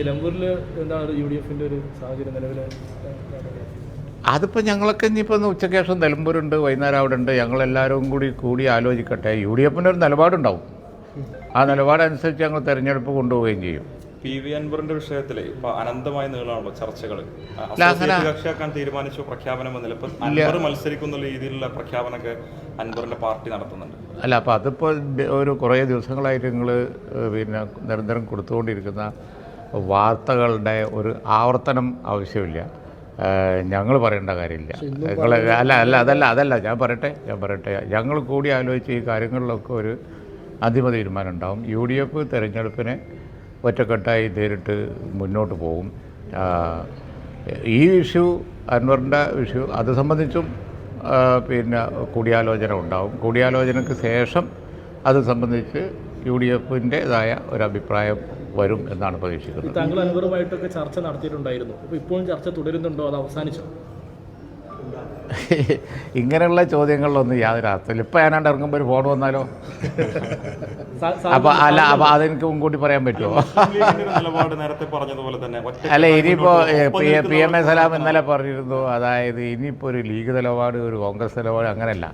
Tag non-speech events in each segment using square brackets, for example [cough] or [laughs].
നിലമ്പൂരിൽ എന്താണ് U D എഫിന്റെ ഒരു സാഹചര്യം നിലവിൽ അതിപ്പോൾ ഞങ്ങളൊക്കെ ഇനിയിപ്പോൾ ഒന്ന് ഉച്ചയ്ക്ക് ശേഷം നിലമ്പൂരുണ്ട് വൈകുന്നേരം അവിടെ ഉണ്ട്. ഞങ്ങളെല്ലാവരും കൂടി കൂടി ആലോചിക്കട്ടെ. യു ഡി എഫിന്റെ ഒരു നിലപാടുണ്ടാവും. ആ നിലപാടനുസരിച്ച് ഞങ്ങൾ തെരഞ്ഞെടുപ്പ് കൊണ്ടുപോവുകയും ചെയ്യും. പി വി അൻവറിന്റെ വിഷയത്തിൽ ഇപ്പൊ അനന്തമായ നീളമാണല്ലോ ചർച്ചകൾ കക്ഷിയാക്കാൻ തീരുമാനിച്ചു പ്രഖ്യാപനം വന്നില്ല ഇപ്പൊ അൻവർ മത്സരിക്കുന്ന രീതിയിലുള്ള പ്രഖ്യാപനമൊക്കെ അൻവറിന്റെ പാർട്ടി നടത്തുന്നുണ്ട്. അല്ല അപ്പോൾ അതിപ്പോൾ ഒരു കുറേ ദിവസങ്ങളായിട്ട് നിങ്ങൾ പിന്നെ നിരന്തരം കൊടുത്തുകൊണ്ടിരിക്കുന്ന വാർത്തകളുടെ ഒരു ആവർത്തനം ആവശ്യമില്ല. ഞങ്ങൾ പറയേണ്ട കാര്യമില്ല. നിങ്ങൾ അല്ല അല്ല അതല്ല അതല്ല ഞാൻ പറയട്ടെ ഞാൻ പറയട്ടെ. ഞങ്ങൾ കൂടി ആലോചിച്ച് ഈ കാര്യങ്ങളിലൊക്കെ ഒരു അന്തിമ തീരുമാനം ഉണ്ടാവും. യു ഡി എഫ് തിരഞ്ഞെടുപ്പിനെ ഒറ്റക്കെട്ടായി നേരിട്ട് മുന്നോട്ട് പോകും. ഈ ഇഷ്യൂ അൻവറിന്റെ ഇഷ്യൂ അത് സംബന്ധിച്ചും പിന്നെ കൂടിയാലോചന ഉണ്ടാവും. കൂടിയാലോചനയ്ക്ക് ശേഷം അത് സംബന്ധിച്ച് യു ഡി എഫിന്റെതായ ഒരു അഭിപ്രായം വരും എന്നാണ് പ്രതീക്ഷിക്കുന്നത്. താങ്കൾ അനുവറുമായിട്ടൊക്കെ ചർച്ച നടത്തിയിട്ടുണ്ടായിരുന്നു. അപ്പോൾ ഇപ്പോഴും ചർച്ച തുടരുന്നുണ്ടോ? അത് അവസാനിച്ചോ? [laughs] ഇങ്ങനെയുള്ള ചോദ്യങ്ങളിലൊന്നും യാതൊരു അർത്ഥമില്ല. ഇപ്പം ഏതാണ്ട് ഇറങ്ങുമ്പോൾ ഒരു ഫോൺ വന്നാലോ? അപ്പോൾ അല്ല അപ്പോൾ അതെനിക്ക് മുൻകൂട്ടി പറയാൻ പറ്റുമോ? അല്ല ഇനിയിപ്പോൾ പി എം എ സലാം ഇന്നലെ പറഞ്ഞിരുന്നു. അതായത് ഇനിയിപ്പോൾ ഒരു ലീഗ് നിലപാട് ഒരു കോൺഗ്രസ് നിലപാട് അങ്ങനെയല്ല.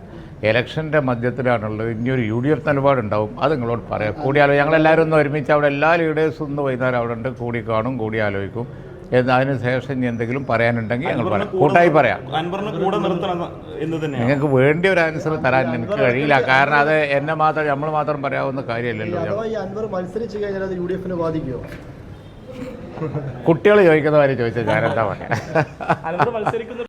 ഇലക്ഷന്റെ മധ്യത്തിലാണുള്ളത്. ഇനിയൊരു യു ഡി എഫ് നിലപാടുണ്ടാവും. അത് നിങ്ങളോട് പറയാം. കൂടിയാലോ ഞങ്ങളെല്ലാവരും ഒന്ന് ഒരുമിച്ച് അവിടെ എല്ലാ ലീഡേഴ്സും ഒന്ന് വൈകുന്നേരം അവിടെ ഉണ്ട്. കൂടി കാണും കൂടി ആലോചിക്കും. എന്ന് അതിന് ശേഷം ഇനി എന്തെങ്കിലും പറയാനുണ്ടെങ്കിൽ ഞങ്ങൾ പറയാം. കൂട്ടായി പറയാം. നിങ്ങൾക്ക് വേണ്ടി ഒരു ആൻസർ തരാൻ എനിക്ക് കഴിയില്ല. കാരണം അത് എന്നെ മാത്രം നമ്മൾ മാത്രം പറയാവുന്ന കാര്യമല്ലല്ലോ. അഥവാ ഈ അൻവർ മത്സരിച്ച് കഴിഞ്ഞാൽ അത് യു ഡി എഫിനെ ബാധിക്കുമോ കുട്ടികൾ ചോദിക്കുന്ന കാര്യം ചോദിച്ചാൽ ഞാനെന്താ എന്താ അൻവർ മത്സരിക്കുന്ന